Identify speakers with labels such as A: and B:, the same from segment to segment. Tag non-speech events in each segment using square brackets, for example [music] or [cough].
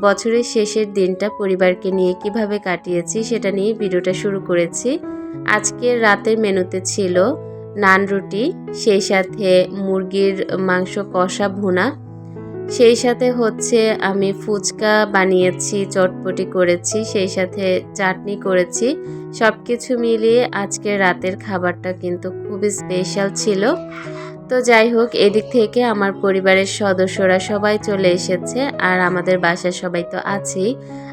A: বছরের শেষের দিনটা পরিবারকে নিয়ে কীভাবে কাটিয়েছি সেটা নিয়ে ভিডিওটা শুরু করেছি। আজকের রাতের মেনুতে ছিল নান রুটি, সেই সাথে মুরগির মাংস কষা ভুনা। সেই সাথে হচ্ছে আমি ফুচকা বানিয়েছি, চটপটি করেছি, সেই সাথে চাটনি করেছি। সব কিছু মিলিয়ে আজকের রাতের খাবারটা কিন্তু খুবই স্পেশাল ছিল। তো যাই হোক, এদিক থেকে আমার পরিবারের সদস্যরা সবাই চলে এসেছে আর আমাদের বাসায় সবাই তো আছেই।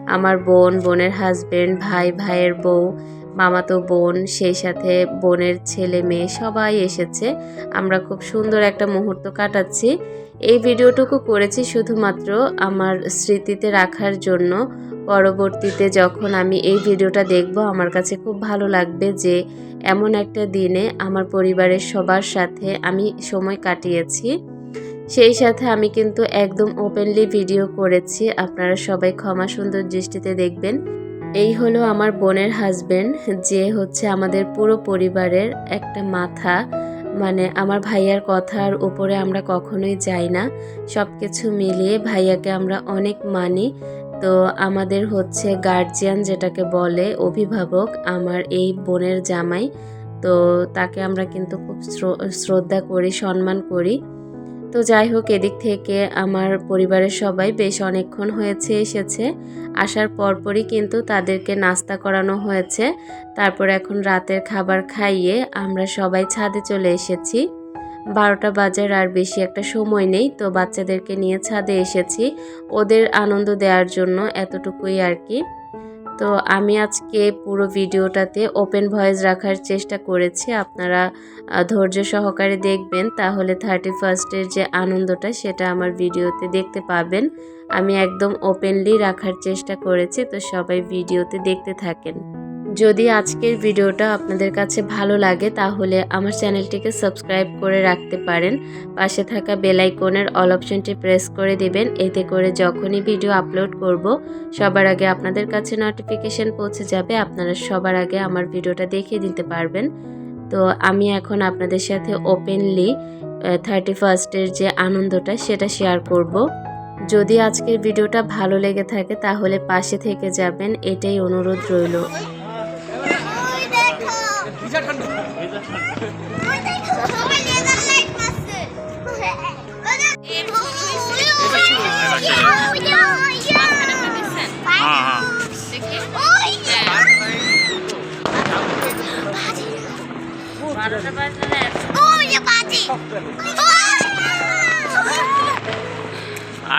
A: আমার বোন, বোনের হাজবেন্ড ভাই, ভাইয়ের বউ, মামাতো বোন, সেই সাথে বোনের ছেলে মেয়ে সবাই এসেছে। আমরা খুব সুন্দর একটা মুহূর্ত কাটাচ্ছি। এই ভিডিওটুকু করেছি শুধুমাত্র আমার স্মৃতিতে রাখার জন্য। পরবর্তীতে যখন আমি এই ভিডিওটা দেখব, আমার কাছে খুব ভালো লাগবে যে এমন একটা দিনে আমার পরিবারের সবার সাথে আমি সময় কাটিয়েছি। সেই সাথে আমি কিন্তু একদম ওপেনলি ভিডিও করেছি। আপনারা সবাই ক্ষমা সুন্দর দৃষ্টিতে দেখবেন। এই হলো আমার বোনের হাজবেন্ড যে হচ্ছে আমাদের পুরো পরিবারের একটা মাথা। মানে আমার ভাইয়ার কথার উপরে আমরা কখনোই যাই না। সব কিছু মিলিয়ে ভাইয়াকে আমরা অনেক মানি। তো আমাদের হচ্ছে গার্জিয়ান যেটাকে বলে, অভিভাবক আমার এই বোনের জামাই। তো তাকে আমরা কিন্তু খুব শ্রদ্ধা করি, সম্মান করি। তো যাই হোক, এদিক থেকে আমার পরিবারের সবাই বেশ অনেকক্ষণ হয়েছে, এসেছে। আসার পরপরই কিন্তু তাদেরকে নাস্তা করানো হয়েছে। তারপর এখন রাতের খাবার খাইয়ে আমরা সবাই ছাদে চলে এসেছি। বারোটা বাজার আর বেশি একটা সময় নেই, তো বাচ্চাদেরকে নিয়ে ছাদে এসেছি। ওদের আনন্দ দেওয়ার জন্য এতটুকুই আর কি। তো আমি আজকে পুরো ভিডিওটাতে ওপেন ভয়েস রাখার চেষ্টা করেছি, আপনারা ধৈর্য সহকারে দেখবেন, তাহলে থার্টি ফার্স্টের যে আনন্দটা সেটা আমার ভিডিওতে দেখতে পাবেন। আমি একদম ওপেনলি রাখার চেষ্টা করেছি, তো সবাই ভিডিওতে দেখতে থাকেন। যদি আজকের ভিডিওটা আপনাদের কাছে ভালো লাগে, তাহলে আমার চ্যানেলটিকে সাবস্ক্রাইব করে রাখতে পারেন। পাশে থাকা বেল আইকনের অল অপশনটি প্রেস করে দিবেন। এতে করে যখনই ভিডিও আপলোড করব, সবার আগে আপনাদের কাছে নোটিফিকেশন পৌঁছে যাবে। আপনারা সবার আগে আমার ভিডিওটা দেখিয়ে দিতে পারবেন। তো আমি এখন আপনাদের সাথে ওপেনলি থার্টি ফার্স্টের যে আনন্দটা, সেটা শেয়ার করব। যদি আজকের ভিডিওটা ভালো লেগে থাকে, তাহলে পাশে থেকে যাবেন। এটাই অনুরোধ রইল।
B: ভিজা ঠান্ডা।
C: হ্যাঁ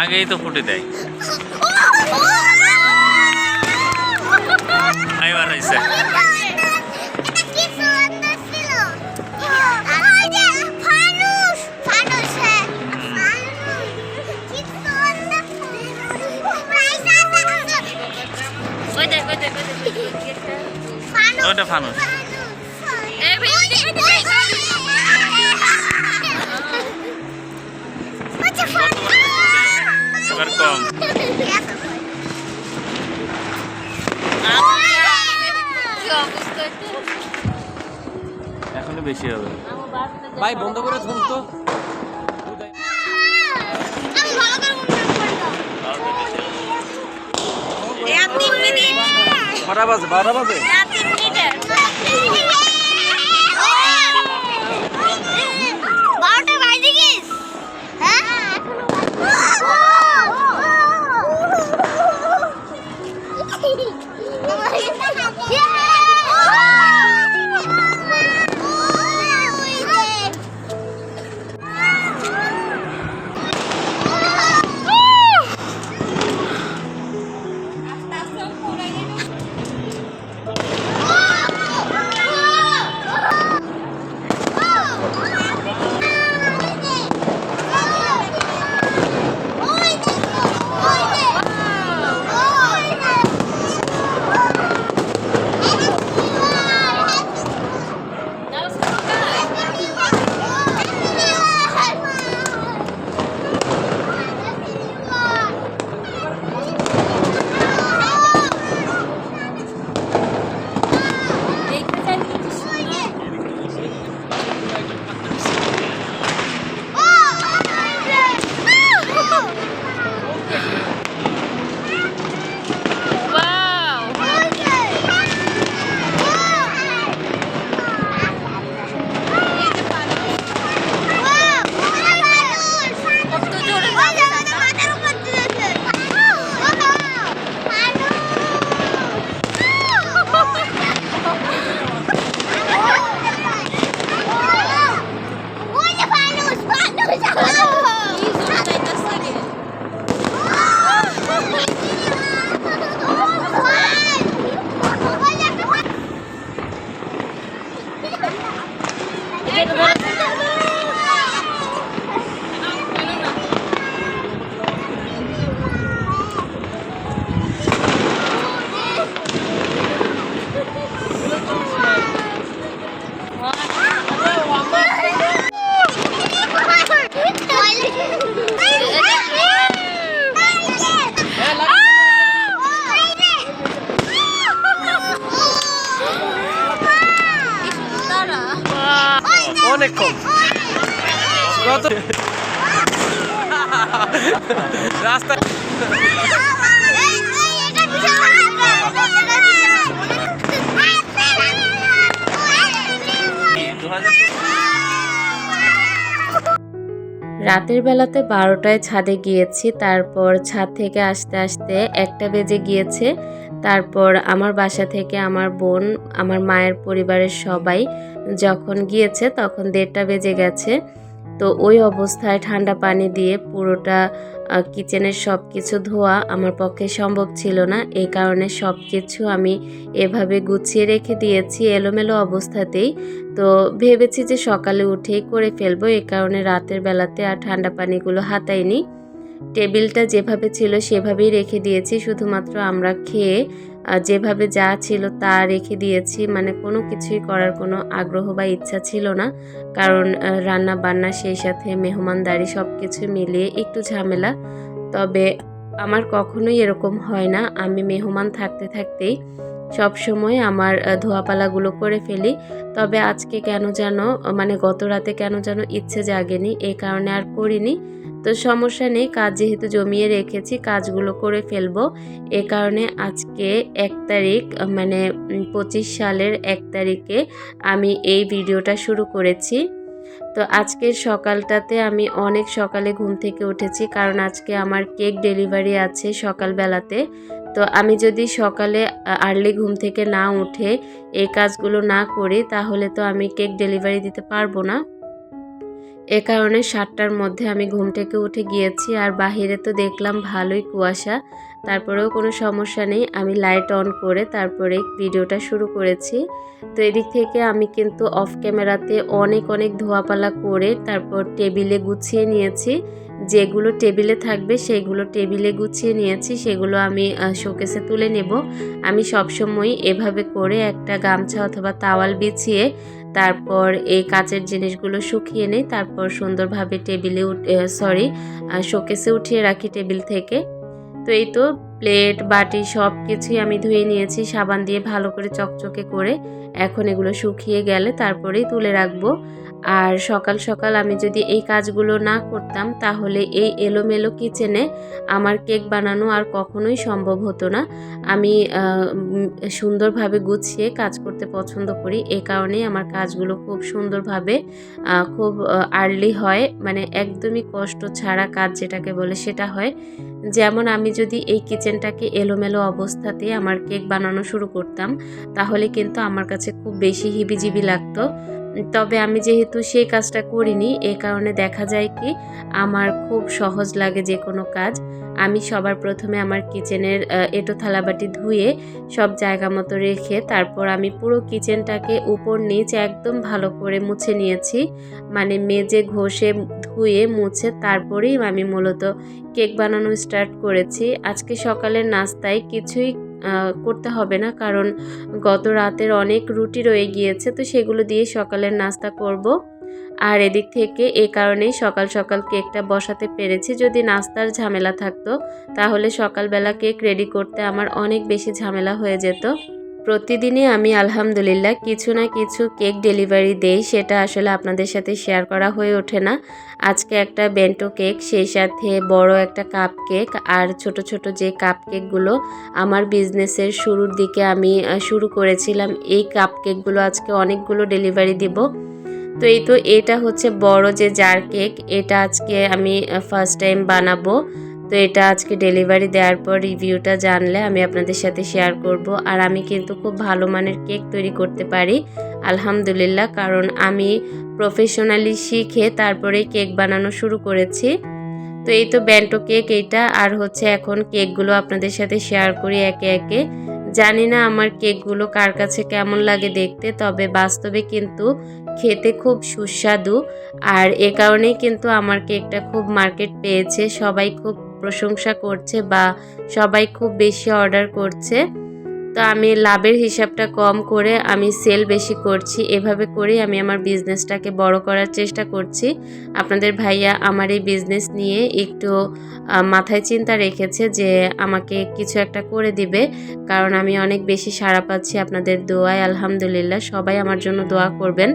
C: আগেই তো ফুটে দেয়। [laughs] এবার হয়েছে। ওটা ফানুস। এবার কম এখনও বেশি হবে।
B: ভাই বন্ধ করে ধুম তো। কটা বাজে বারোটা বাজে।
D: বারোটা
B: অনেকক্ষণ কত রাস্তা।
A: রাতের বেলাতে বারোটায় ছাদে গিয়েছি, তারপর ছাদ থেকে আসতে আসতে একটা বেজে গিয়েছে তারপর আমার বাসা থেকে আমার বোন, আমার মায়ের পরিবারের সবাই যখন গিয়েছে তখন দেড়টা বেজে গেছে। তো ওই অবস্থায় ঠান্ডা পানি দিয়ে পুরোটা কিচেনের সব কিছু ধোয়া আমার পক্ষে সম্ভব ছিল না। এই কারণে সব কিছু আমি এভাবে গুছিয়ে রেখে দিয়েছি এলোমেলো অবস্থাতেই। তো ভেবেছি যে সকালে উঠেই করে ফেলব। এই কারণে রাতের বেলাতে আর ঠান্ডা পানিগুলো হাতাইনি। টেবিলটা যেভাবে ছিল সেভাবেই রেখে দিয়েছি, শুধুমাত্র আমরা খেয়ে যেভাবে যা ছিল তা রেখে দিয়েছি। মানে কোনো কিছুই করার কোনো আগ্রহ বা ইচ্ছা ছিল না। কারণ রান্না বান্না সেই সাথে মেহমানদারি সব কিছু মিলিয়ে একটু ঝামেলা। তবে আমার কখনোই এরকম হয় না। আমি মেহমান থাকতে থাকতেই সব সময় আমার ধোয়াপালাগুলো করে ফেলি। তবে আজকে কেন যেন মানে গত রাতে কেন যেন ইচ্ছে জাগেনি এই কারণে আর করিনি। তো সমস্যা নেই, কাজ যেহেতু জমিয়ে রেখেছি, কাজগুলো করে ফেলব। এ কারণে আজকে এক তারিখ মানে পঁচিশ সালের এক তারিখে আমি এই ভিডিওটা শুরু করেছি। তো আজকের সকালটাতে আমি অনেক সকালে ঘুম থেকে উঠেছি, কারণ আজকে আমার কেক ডেলিভারি আছে সকালবেলাতে। তো আমি যদি সকালে আর্লি ঘুম থেকে না উঠে এই কাজগুলো না করি, তাহলে তো আমি কেক ডেলিভারি দিতে পারব না। এ কারণে সাতটার মধ্যে আমি ঘুম থেকে উঠে গিয়েছি আর বাহিরে তো দেখলাম ভালোই কুয়াশা, তারপরেও কোনো সমস্যা নেই। আমি লাইট অন করে তারপরে ভিডিওটা শুরু করেছি। তো এদিক থেকে আমি কিন্তু অফ ক্যামেরাতে অনেক অনেক ধোয়াপালা করে তারপর টেবিলে গুছিয়ে নিয়েছি। যেগুলো টেবিলে থাকবে, সেগুলো টেবিলে গুছিয়ে নিয়েছি, সেগুলো আমি শোকেসে তুলে নেব। আমি সবসময় এভাবে করে একটা গামছা অথবা তাওয়াল বিছিয়ে তারপর এই কাচের জিনিসগুলো শুকিয়ে নেই, তারপর সুন্দরভাবে টেবিলে সরি শোকেসে উঠিয়ে রাখি টেবিল থেকে। তো এই তো প্লেট, বাটি সব কিছুই আমি ধুয়ে নিয়েছি, সাবান দিয়ে ভালো করে চকচকে করে। এখন এগুলো শুকিয়ে গেলে তারপরেই তুলে রাখব। আর সকাল সকাল আমি যদি এই কাজগুলো না করতাম, তাহলে এই এলোমেলো কিচেনে আমার কেক বানানো আর কখনোই সম্ভব হতো না। আমি সুন্দরভাবে গুছিয়ে কাজ করতে পছন্দ করি। এই কারণেই আমার কাজগুলো খুব সুন্দরভাবে খুব আর্লি হয়। মানে একদমই কষ্ট ছাড়া কাজ যেটাকে বলে সেটা হয়। যেমন আমি যদি এই কিচেনটাকে এলোমেলো অবস্থাতে আমার কেক বানানো শুরু করতাম, তাহলে কিন্তু আমার কাছে খুব বেশি হিবিজিবি লাগতো। তবে আমি যেহেতু সেই কাজটা করিনি, এ কারণে দেখা যায় কি, আমার খুব সহজ লাগে যে কোনো কাজ। আমি সবার প্রথমে আমার কিচেনের এঁটো থালাবাটি ধুয়ে সব জায়গা মতো রেখে তারপর আমি পুরো কিচেনটাকে উপর নিচ একদম ভালো করে মুছে নিয়েছি। মানে মেজে, ঘষে, ধুয়ে, মুছে তারপরেই আমি মূলত কেক বানানো স্টার্ট করেছি। আজকে সকালের নাস্তায় কিছুই করতে হবে না, কারণ গত রাতের অনেক রুটি রয়ে গিয়েছে, তো সেগুলো দিয়ে সকালের নাস্তা করব। আর এদিক থেকে এ কারণেই সকাল সকাল কেকটা বসাতে পেরেছি। যদি নাস্তার ঝামেলা থাকতো, তাহলে সকালবেলা কেক রেডি করতে আমার অনেক বেশি ঝামেলা হয়ে যেত। প্রতিদিনই আমি আলহামদুলিল্লাহ কিছু না কিছু কেক ডেলিভারি দেই, সেটা আসলে আপনাদের সাথে শেয়ার করা হয়ে ওঠে না। আজকে একটা বেন্টো কেক সেই সাথে বড় একটা কাপ কেক আর ছোট ছোট যে কাপ কেকগুলো আমার বিজনেসের শুরুর দিকে আমি শুরু করেছিলাম, এই কাপ কেকগুলো আজকে অনেকগুলো ডেলিভারি দিব। তো এই তো, এটা হচ্ছে বড় যে জার কেক এটা আজকে আমি ফার্স্ট টাইম বানাবো। তো এটা আজকে ডেলিভারি দেওয়ার পর রিভিউটা জানলে আমি আপনাদের সাথে শেয়ার করব। আর আমি কিন্তু খুব ভালো মানের কেক তৈরি করতে পারি, আলহামদুলিল্লাহ, কারণ আমি প্রফেশনালি শিখে তারপরে কেক বানানো শুরু করেছি। তো এই তো ব্যান্টো কেক এইটা, আর হচ্ছে এখন কেকগুলো আপনাদের সাথে শেয়ার করি একে একে। জানি না আমার কেকগুলো কার কাছে কেমন লাগে দেখতে, তবে বাস্তবে কিন্তু খেতে খুব সুস্বাদু। আর এ কারণেই কিন্তু আমার কেকটা খুব মার্কেট পেয়েছে, সবাই খুব প্রশংসা করছে বা সবাই খুব বেশি অর্ডার করছে, তো আমি লাভের হিসাবটা কম করে আমি সেল বেশি করছি। এভাবে করেই আমি আমার বিজনেসটাকে বড় করার চেষ্টা করছি। আপনাদের ভাইয়া আমার এই বিজনেস নিয়ে একটু মাথায় চিন্তা রেখেছে যে আমাকে কিছু একটা করে দিবে, কারণ আমি অনেক বেশি সাড়া পাচ্ছি আপনাদের দোয়ায়, আলহামদুলিল্লাহ। সবাই আমার জন্য দোয়া করবেন।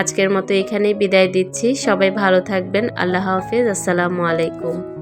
A: আজকের মতো এখানেই বিদায় দিচ্ছি। সবাই ভালো থাকবেন। আল্লাহ হাফিজ। আসসালামু আলাইকুম।